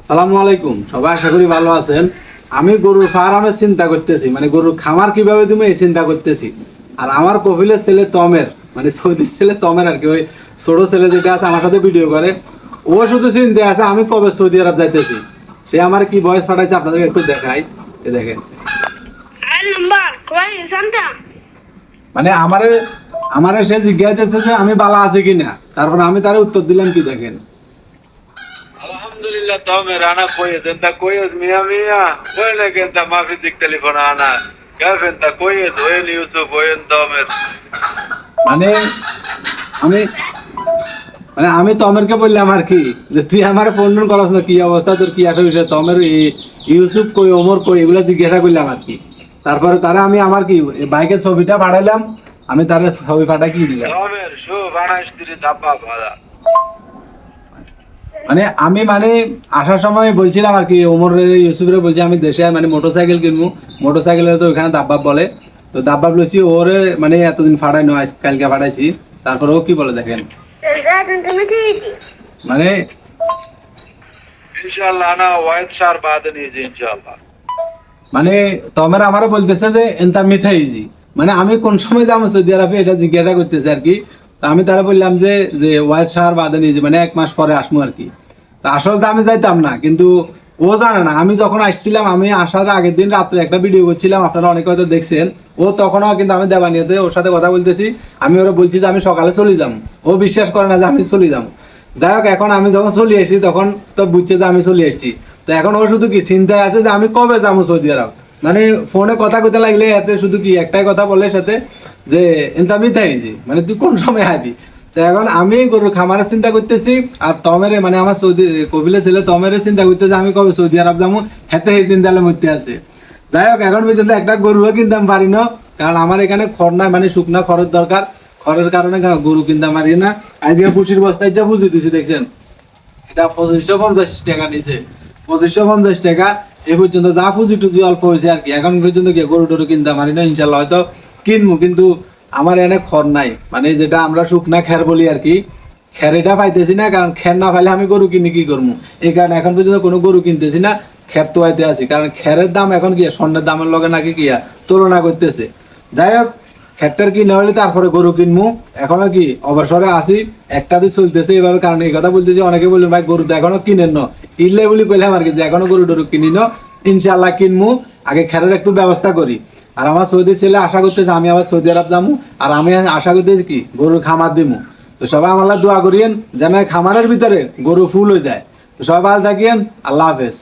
আসসালামু আলাইকুম সবাই আশা করি ভালো আছেন। আমি গরুর ফার্মের চিন্তা করতেছি মানে গরুর খামার কীভাবে তুমি এই চিন্তা করতেছি। আর আমার কপিলের ছেলে তমের মানে সৌদির ছেলে তমের আর কি ওই ছোটো ছেলে যেটা আছে আমার সাথে ভিডিও করে। ও শুধু চিন্তা আছে আমি কবে সৌদি আরব যাইতেছি। সে আমার কি বয়স পাঠাইছে আপনাদেরকে একটু দেখাই। দেখেন। মানে আমারে আমারে সে জিজ্ঞাসা যে আমি বালা আছে কিনা। তারপর আমি তার উত্তর দিলাম কি দেখেন। আলহামদুলিল্লাহ তো আমি রানা কইস এন্তা কইস মিয়া মিয়া? কই না কেন্তা মাফি দিক টেলিফোন আনা কেফ এন্তা কইস ওয়েন ইউসুফ ওয়েন দমের মানে আমি মানে আমি তমেরকে বললাম আর কি যে তুই আমার ফোন টোন করাস না কি অবস্থা তোর কি একটা বিষয়? তমের ইউসুফ কই ওমর কই এগুলা জিজ্ঞাসা করলাম আর কি। তারপরে তারা আমি আমার কি বাইকের ছবিটা পাঠাইলাম আমি তার ছবি পাঠা কি দিলাম? তমের শো বানাইস তুই দাপা ভাড়া মানে আমি মানে আসার সময় বলছিলাম আর কি ওমর ইউসুফরে বলছি আমি দেশে মানে মোটর সাইকেল কিনবো। মোটর সাইকেলের তো ওইখানে দাববাব বলে। তো দাববাব লইছি ওরে মানে এতদিন ফাড়াই নয় কালকে ফাড়াইছি। তারপরে ও কি বলে দেখেন? মানে মানে তোমার আমারও বলতেছে যে এনতা মিথা ইজি মানে আমি কোন সময় যাব সৌদি আরবে এটা জিজ্ঞাসা করতেছি আর কি। আমি তারা বললাম যে যে ওয়াইট শাহর বাদে নিয়েছি মানে এক মাস পরে আসব আর কি। তা আসলে তো আমি যাইতাম না, কিন্তু ও জানে না। আমি যখন আসছিলাম, আমি আসার আগের দিন রাত্রে একটা ভিডিও করছিলাম, আপনারা অনেকে হয়তো দেখছেন। ও তখনও কিন্তু আমি দেবানিয়াতে ওর সাথে কথা বলতেছি। আমি ওরা বলছি যে, আমি সকালে চলে যাব ও বিশ্বাস করে না যে, আমি চলে যাব যাই হোক, এখন আমি যখন চলে এসেছি তখন তো বুঝছে যে, আমি চলে এসেছি তো এখন ও শুধু কি চিন্তায় আছে যে, আমি কবে যাব সৌদি আরব? মানে ফোনে কথা কইতে লাগলে এতে শুধু কি একটাই কথা বলে সাথে? যে, এনতা মিথাইছি মানে তুই কোন সময় আবি তো এখন আমি গরু খামারের চিন্তা করতেছি, আর তমেরে মানে আমার সৌদি, কবিলে ছেলে তমেরে চিন্তা করতেছে, আমি কবে সৌদি আরব যাব হেতে এই চিন্তালে মধ্যে আছে। যাই হোক, এখন পর্যন্ত একটা গরুও কিনতাম পারি না, কারণ আমার এখানে খড় নাই মানে শুকনা খড়ের দরকার। খড়ের কারণে গরু কিনতাম পারি না। আজকে পুষির বস্তায় যা বুঝিয়ে দিছি, দেখছেন? এটা পঁচিশশো পঞ্চাশ টাকা নিছে। পঁচিশশো পঞ্চাশ টাকা, এ পর্যন্ত যা পুঁজি টুজি অল্প হয়েছে আর কি। এখন পর্যন্ত গরু টরু কিনতে পারি না, ইনশাল্লাহ হয়তো কিনবো কিন্তু আমার এনে খর নাই। মানে যেটা আমরা শুকনা খের বলি আর কি খেরেটা পাইতেছি না, কারণ খের না পাইলে আমি গরু কিনে কি করব এই কারণে এখন পর্যন্ত কোনো গরু কিনতেছি না, খের তো আইতে আছি। কারণ খেরের দাম এখন কি, স্বর্ণের দামের লগে নাকি কি, তুলনা করতেছে। যাই হোক খেটটার কিনে হলে তারপরে গরু কিনবো এখনও কি, অবসরে আসি একটা দিন চলতেছে এইভাবে, কারণ এই কথা বলতেছি, অনেকে বললেন, ভাই, গরু তো এখনও কিনেন ন। ইলে বলি কইলাম আর কি, যে এখনও গরু টরু কিনি ন ইনশাল্লাহ কিনবো আগে খেরের একটু ব্যবস্থা করি। আর আমার সৌদি ছেলে আশা করতেছে আমি আবার সৌদি আরব যাব আর আমি আশা করতেছি কি, গরুর খামার দিব তো সবাই আমার দোয়া করিয়েন, যেন খামারের ভিতরে গরু ফুল হয়ে যায়। তো সবাই ভালো থাকিয়েন আল্লাহ হাফেজ।